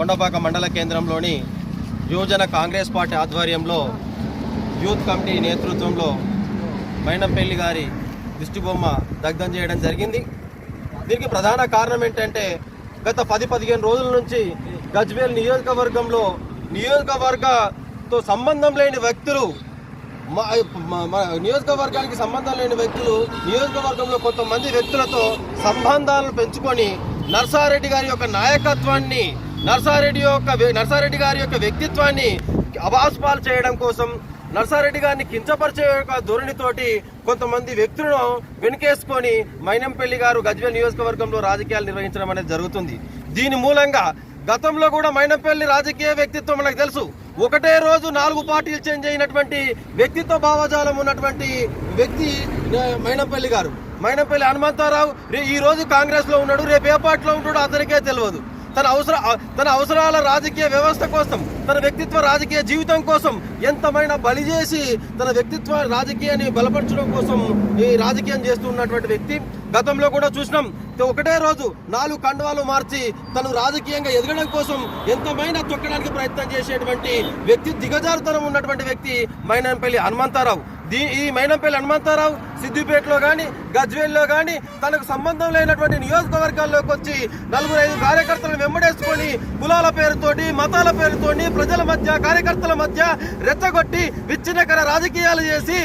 కొండపాక మండల కేంద్రంలోని యువజన కాంగ్రెస్ పార్టీ ఆధ్వర్యంలో యూత్ కమిటీ నేతృత్వంలో మైనంపల్లి గారి దిష్టిబొమ్మ దగ్ధం చేయడం జరిగింది. దీనికి ప్రధాన కారణం ఏంటంటే గత పది పదిహేను రోజుల నుంచి గజ్వేల్ నియోజకవర్గంలో నియోజకవర్గతో సంబంధం లేని వ్యక్తులు నియోజకవర్గానికి సంబంధం లేని వ్యక్తులు నియోజకవర్గంలో కొంతమంది వ్యక్తులతో సంబంధాలను పెంచుకొని నర్సారెడ్డి గారి యొక్క నాయకత్వాన్ని నర్సారెడ్డి యొక్క నర్సారెడ్డి గారి యొక్క వ్యక్తిత్వాన్ని అబాస్పాలు చేయడం కోసం నర్సారెడ్డి గారిని కించపరిచే యొక్క ధోరణితోటి కొంతమంది వ్యక్తులను వెనుకేసుకొని మైనంపల్లి గారు గజ్వేల్ నియోజకవర్గంలో రాజకీయాలు నిర్వహించడం అనేది జరుగుతుంది. దీని మూలంగా గతంలో కూడా మైనంపల్లి రాజకీయ వ్యక్తిత్వం మనకు తెలుసు. ఒకటే రోజు నాలుగు పార్టీలు చేంజ్ అయినటువంటి వ్యక్తిత్వ భావజాలం ఉన్నటువంటి వ్యక్తి మైనంపల్లి గారు. మైనంపల్లి హనుమంతారావు రే- ఈ రోజు కాంగ్రెస్లో ఉన్నాడు రేపు ఏ పార్టీలో ఉంటాడో అతనికే తెలియదు. తన అవసర తన అవసరాల రాజకీయ వ్యవస్థ కోసం తన వ్యక్తిత్వ రాజకీయ జీవితం కోసం ఎంతమైనా బలి చేసి తన వ్యక్తిత్వ రాజకీయాన్ని బలపరచడం కోసం ఈ రాజకీయం చేస్తున్నటువంటి వ్యక్తి. గతంలో కూడా చూసినాం ఒకటే రోజు నాలుగు కండవాలు మార్చి తను రాజకీయంగా ఎదగడం కోసం ఎంతమైనా తొక్కడానికి ప్రయత్నం చేసేటువంటి వ్యక్తి దిగజారుతనం ఉన్నటువంటి వ్యక్తి మైనాన్పల్లి హనుమంతారావు. దీ ఈ మైనంపల్లి హనుమంతారావు సిద్దిపేటలో కానీ గజ్వేల్లో కానీ తనకు సంబంధం లేనటువంటి నియోజకవర్గాల్లోకి వచ్చి నలుగురు ఐదు కార్యకర్తలను వెంబడేసుకుని కులాల పేరుతోటి మతాల పేరుతోటి ప్రజల మధ్య కార్యకర్తల మధ్య రెచ్చగొట్టి విచ్ఛిన్నకర రాజకీయాలు చేసి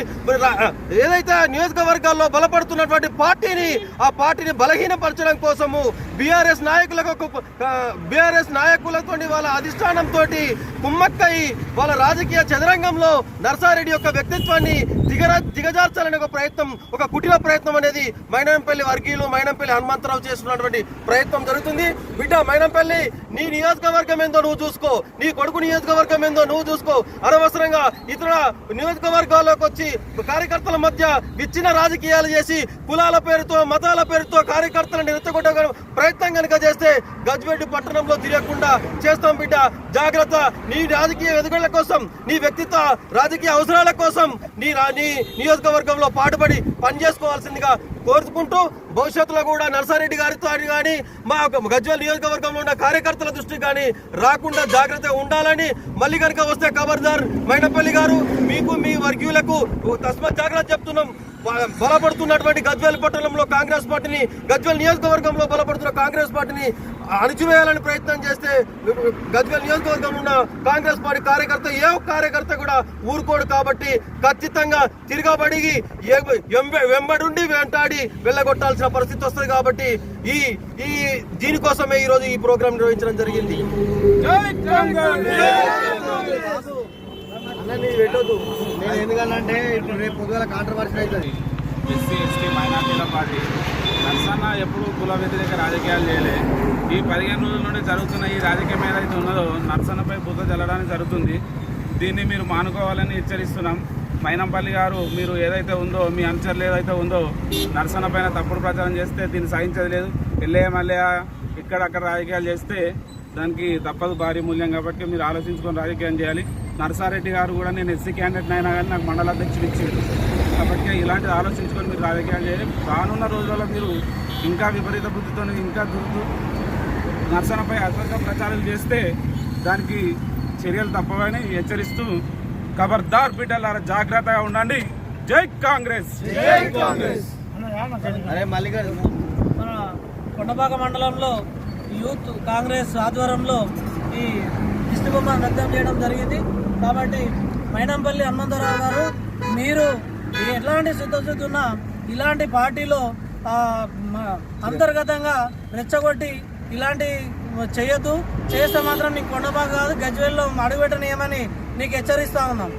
ఏదైతే నియోజకవర్గాల్లో బలపడుతున్నటువంటి పార్టీని ఆ పార్టీని బలహీనపరచడం కోసము బీఆర్ఎస్ నాయకులకు బీఆర్ఎస్ నాయకులతో వాళ్ళ అధిష్టానంతో కుమ్మక్కై వాళ్ళ రాజకీయ చదరంగంలో నర్సారెడ్డి యొక్క వ్యక్తిత్వాన్ని దిగర దిగజార్చాలనే ఒక ప్రయత్నం ఒక కుటిల ప్రయత్నం అనేది మైనంపల్లి వర్గీయులు మైనంపల్లి హనుమంతరావు చేస్తున్నటువంటి ప్రయత్నం జరుగుతుంది. బిడ్డ మైనంపల్లి నీ నియోజకవర్గం ఏందో నువ్వు చూసుకో. నీ కొడుకు నియోజకవర్గం ఏందో నువ్వు చూసుకో. అనవసరంగా ఇతర నియోజకవర్గాల్లోకి వచ్చి కార్యకర్తల మధ్య విచ్చిన రాజకీయాలు చేసి కులాల పేరుతో మతాల పేరుతో కార్యకర్తలను రెచ్చగొట్టే ప్రయత్నం కనుక చేస్తే గజ్వేటి పట్టణంలో తిరగకుండా చేస్తాం బిడ్డ. జాగ్రత్త. నీ రాజకీయ ఎదుగుదల కోసం నీ వ్యక్తిత్వ రాజకీయ అవసరాల కోసం నీ రా- నీ నియోజకవర్గంలో పాటుపడి పనిచేసుకోవాల్సిందిగా కోరుకుంటూ భవిష్యత్తులో కూడా నర్సారెడ్డి గారితో కానీ మా గజ్వేల్ నియోజకవర్గంలో ఉన్న కార్యకర్తల దృష్టికి కానీ రాకుండా జాగ్రత్తగా ఉండాలని మళ్ళీ కనుక వస్తే ఖబర్దార్ మైనపల్లి గారు మీకు మీ వర్గీయులకు తస్మత్ జాగ్రత్త చెప్తున్నాం. బలపడుతున్నటువంటి గజ్వేల్ పట్టణంలో కాంగ్రెస్ పార్టీని గజ్వేల్ నియోజకవర్గంలో బలపడుతున్న కాంగ్రెస్ పార్టీని అణిచివేయాలని ప్రయత్నం చేస్తే గజ్వేల్ నియోజకవర్గంలో ఉన్న కాంగ్రెస్ పార్టీ కార్యకర్త ఏ ఒక్క కార్యకర్త కూడా ఊరుకోడు కాబట్టి ఖచ్చితంగా తిరగబడి వెంబడుండి వెంటాడి వెళ్ళగొట్టాల్సిన పరిస్థితి వస్తుంది కాబట్టి ఈ ఈ దీనికోసమే ఈ రోజు ఈ ప్రోగ్రాం నిర్వహించడం జరిగింది. అన్న నీ పెట్టొద్దు. నేను ఎందుకంటే ఇప్పుడు రేపు పొద్దుగల కాంట్రవర్సీ అవుతుంది. ఎస్సీ ఎస్టీ మైనార్టీల పార్టీ. నర్సన్న ఎప్పుడు కుల వ్యతిరేక రాజకీయాలు చేయలే. ఈ పదిహేను రోజుల నుండి జరుగుతున్న ఈ రాజకీయం ఏదైతే ఉన్నదో నర్సన్నపై బుద్ధ జల్లడానికి జరుగుతుంది. దీన్ని మీరు మానుకోవాలని హెచ్చరిస్తున్నాం. మైనంపల్లి గారు మీరు ఏదైతే ఉందో మీ అనుచరులు ఏదైతే ఉందో నర్సన్న పైన తప్పుడు ప్రచారం చేస్తే దీన్ని సహించేది లేదు. ఎల్లయ్య మల్లయ్య ఇక్కడక్కడ రాజకీయాలు చేస్తే దానికి తప్పదు భారీ మూల్యం కాబట్టి మీరు ఆలోచించుకొని రాజకీయం చేయాలి. నర్సారెడ్డి గారు కూడా నేను ఎస్సీ క్యాండిడేట్ అయినా కానీ నాకు మండల అధ్యక్షుడు ఇచ్చారు కాబట్టి ఇలాంటిది ఆలోచించుకొని మీరు రాజకీయాలు చేయాలి రానున్న రోజుల్లో మీరు ఇంకా విపరీత బుద్ధితో ఇంకా దుర్దు నర్సనపై అసంగా ప్రచారం చేస్తే దానికి చర్యలు తప్పవని హెచ్చరిస్తూ ఖబర్దార్ బిడ్డలారా జాగ్రత్తగా ఉండండి. జై కాంగ్రెస్! అరే మళ్ళీ గారు మన కొండపాక మండలంలో యూత్ కాంగ్రెస్ ఆధ్వర్యంలో ఈ దిష్టిబొమ్మ దగ్ధం చేయడం జరిగింది. కాబట్టి మైనంపల్లి హనుమంతరావు గారు మీరు ఎట్లాంటి సిద్ధశుద్ధి ఉన్నా ఇలాంటి పార్టీలో అంతర్గతంగా రెచ్చగొట్టి ఇలాంటి చేయొద్దు. చేస్తే మాత్రం నీకు కొండపాక కాదు గజ్వేల్లో అడుగుపెట్టనీయమని నీకు హెచ్చరిస్తా ఉన్నాం.